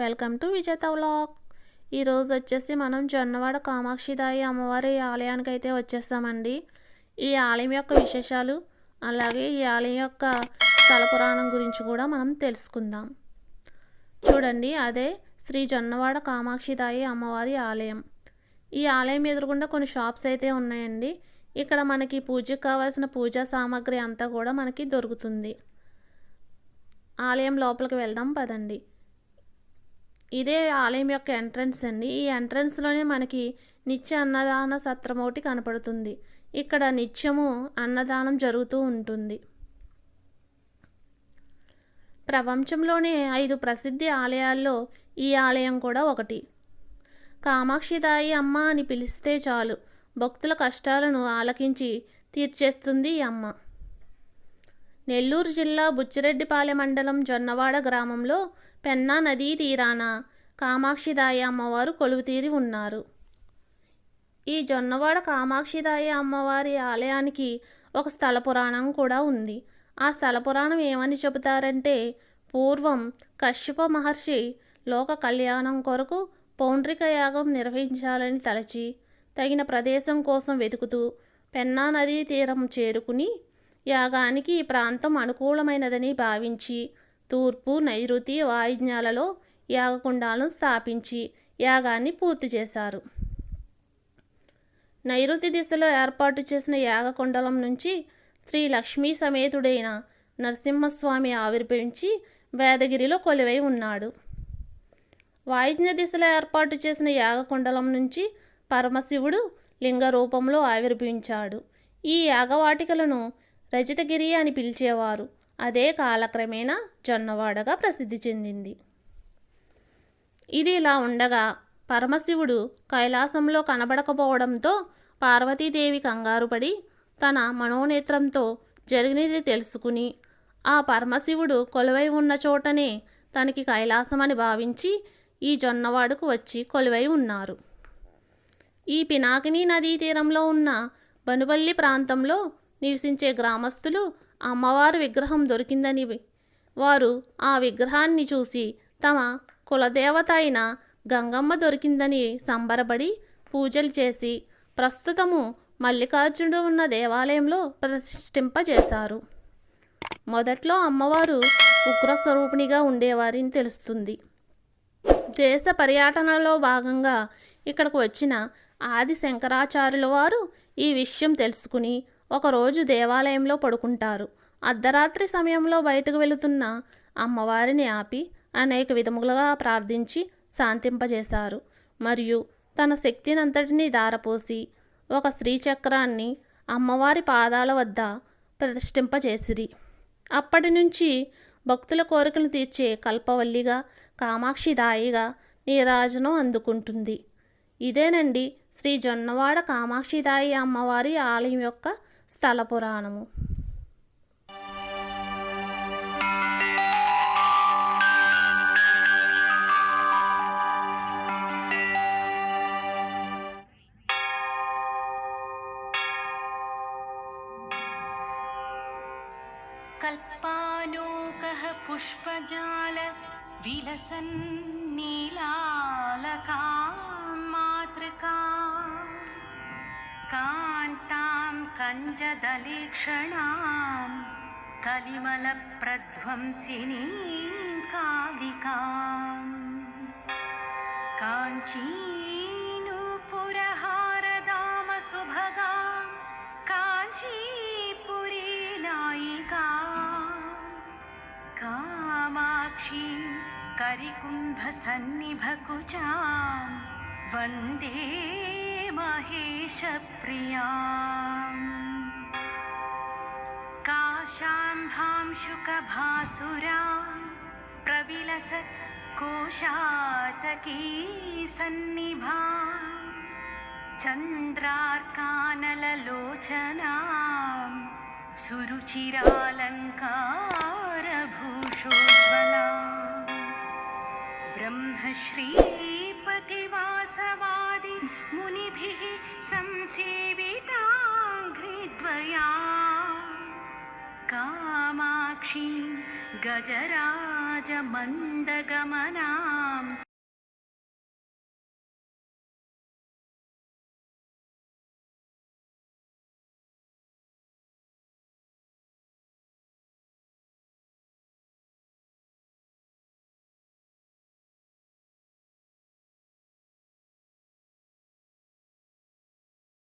Welcome to విజేత vlog. ఈరోజు వచ్చేసి మనం జొన్నవాడ కామాక్షిదాయి అమ్మవారి ఆలయానికి అయితే వచ్చేసామండి. ఈ ఆలయం యొక్క విశేషాలు అలాగే ఈ ఆలయం యొక్క స్థల పురాణం గురించి కూడా మనం తెలుసుకుందాం. చూడండి అదే శ్రీ జొన్నవాడ కామాక్షిదాయి అమ్మవారి ఆలయం. ఈ ఆలయం ఎదురుగుండా కొన్ని షాప్స్ అయితే ఉన్నాయండి. ఇక్కడ మనకి పూజకు కావాల్సిన పూజా సామాగ్రి అంతా కూడా మనకి దొరుకుతుంది. ఆలయం లోపలికి వెళ్దాం పదండి. ఇదే ఆలయం యొక్క ఎంట్రన్స్ అండి. ఈ ఎంట్రన్స్లోనే మనకి నిత్య అన్నదాన సత్రం ఒకటి కనపడుతుంది. ఇక్కడ నిత్యము అన్నదానం జరుగుతూ ఉంటుంది. ప్రపంచంలోనే ఐదు ప్రసిద్ధి ఆలయాల్లో ఈ ఆలయం కూడా ఒకటి. కామాక్షిదాయి అమ్మ అని పిలిస్తే చాలు. భక్తుల కష్టాలను ఆలకించి తీర్చేస్తుంది ఈ అమ్మ. నెల్లూరు జిల్లా బుచ్చిరెడ్డిపాలె మండలం జొన్నవాడ గ్రామంలో పెన్నా నదీ తీరాన కామాక్షిదాయ అమ్మవారు కొలువుతీరి ఉన్నారు. ఈ జొన్నవాడ కామాక్షిదాయ అమ్మవారి ఆలయానికి ఒక స్థల పురాణం కూడా ఉంది. ఆ స్థల పురాణం ఏమని చెబుతారంటే పూర్వం కశ్యప మహర్షి లోక కళ్యాణం కొరకు పౌండ్రిక యాగం నిర్వహించాలని తలచి తగిన ప్రదేశం కోసం వెతుకుతూ పెన్నా నదీ తీరం చేరుకుని యాగానికి ఈ ప్రాంతం అనుకూలమైనదని భావించి తూర్పు నైరుతి వాయుజ్ఞాలలో యాగకుండాలను స్థాపించి యాగాన్ని పూర్తి చేశారు. నైరుతి దిశలో ఏర్పాటు చేసిన యాగకుండలం నుంచి శ్రీ లక్ష్మీ సమేతుడైన నరసింహస్వామి ఆవిర్భవించి వేదగిరిలో కొలువై ఉన్నాడు. వాయుజ్ఞ దిశలో ఏర్పాటు చేసిన యాగకుండలం నుంచి పరమశివుడు లింగ రూపంలో ఆవిర్భవించాడు. ఈ యాగవాటికలను రజితగిరి అని పిలిచేవారు. అదే కాలక్రమేణా జొన్నవాడగా ప్రసిద్ధి చెందింది. ఇది ఇలా ఉండగా పరమశివుడు కైలాసంలో కనబడకపోవడంతో పార్వతీదేవి కంగారుపడి తన మనోనేత్రంతో జరిగినది తెలుసుకుని ఆ పరమశివుడు కొలువై ఉన్న చోటనే తనకి కైలాసమని భావించి ఈ జొన్నవాడుకు వచ్చి కొలువై ఉన్నారు. ఈ పినాకిని నదీ తీరంలో ఉన్న బనుబల్లి ప్రాంతంలో నివసించే గ్రామస్తులు అమ్మవారి విగ్రహం దొరికిందని వారు ఆ విగ్రహాన్ని చూసి తమ కులదేవత అయిన గంగమ్మ దొరికిందని సంబరపడి పూజలు చేసి ప్రస్తుతము మల్లికార్జునుడు ఉన్న దేవాలయంలో ప్రతిష్ఠింపజేశారు. మొదట్లో అమ్మవారు ఉగ్రస్వరూపిణిగా ఉండేవారని తెలుస్తుంది. దేశ పర్యటనలో భాగంగా ఇక్కడకు వచ్చిన ఆది శంకరాచార్యుల వారు ఈ విషయం తెలుసుకుని ఒకరోజు దేవాలయంలో పడుకుంటారు. అర్ధరాత్రి సమయంలో బయటకు వెళుతున్న అమ్మవారిని ఆపి అనేక విధములుగా ప్రార్థించి శాంతింపజేశారు. మరియు తన శక్తినంతటినీ దారపోసి ఒక స్త్రీ చక్రాన్ని అమ్మవారి పాదాల వద్ద ప్రతిష్ఠింపజేసిరి. అప్పటి నుంచి భక్తుల కోరికలు తీర్చే కల్పవల్లిగా కామాక్షిదాయిగా నీరాజనం అందుకుంటుంది. ఇదేనండి శ్రీ జొన్నవాడ కామాక్షిదాయి అమ్మవారి ఆలయం యొక్క స్థల పురాణము कल्पालोकः पुष्पजाल विलसन् नीलालकां कान्तां कञ्जदलेक्षणां कलिमलप्रध्वंसिनीं कालिकाम् काञ्चीनूपुरहारदामसुभगां काञ्चीपुरी नायिका कामाक्षी करिकुम्भसन्निभकुचां वन्दे महेशप्रियाम्। काशाम्भांशुकभासुरा प्रविलसत् कोशातकी सन्निभा चन्द्रार्कानललोचनां सुरुचिरालङ्कारभूषोज्ज्वला कामाक्षी गजराजमन्दगमनां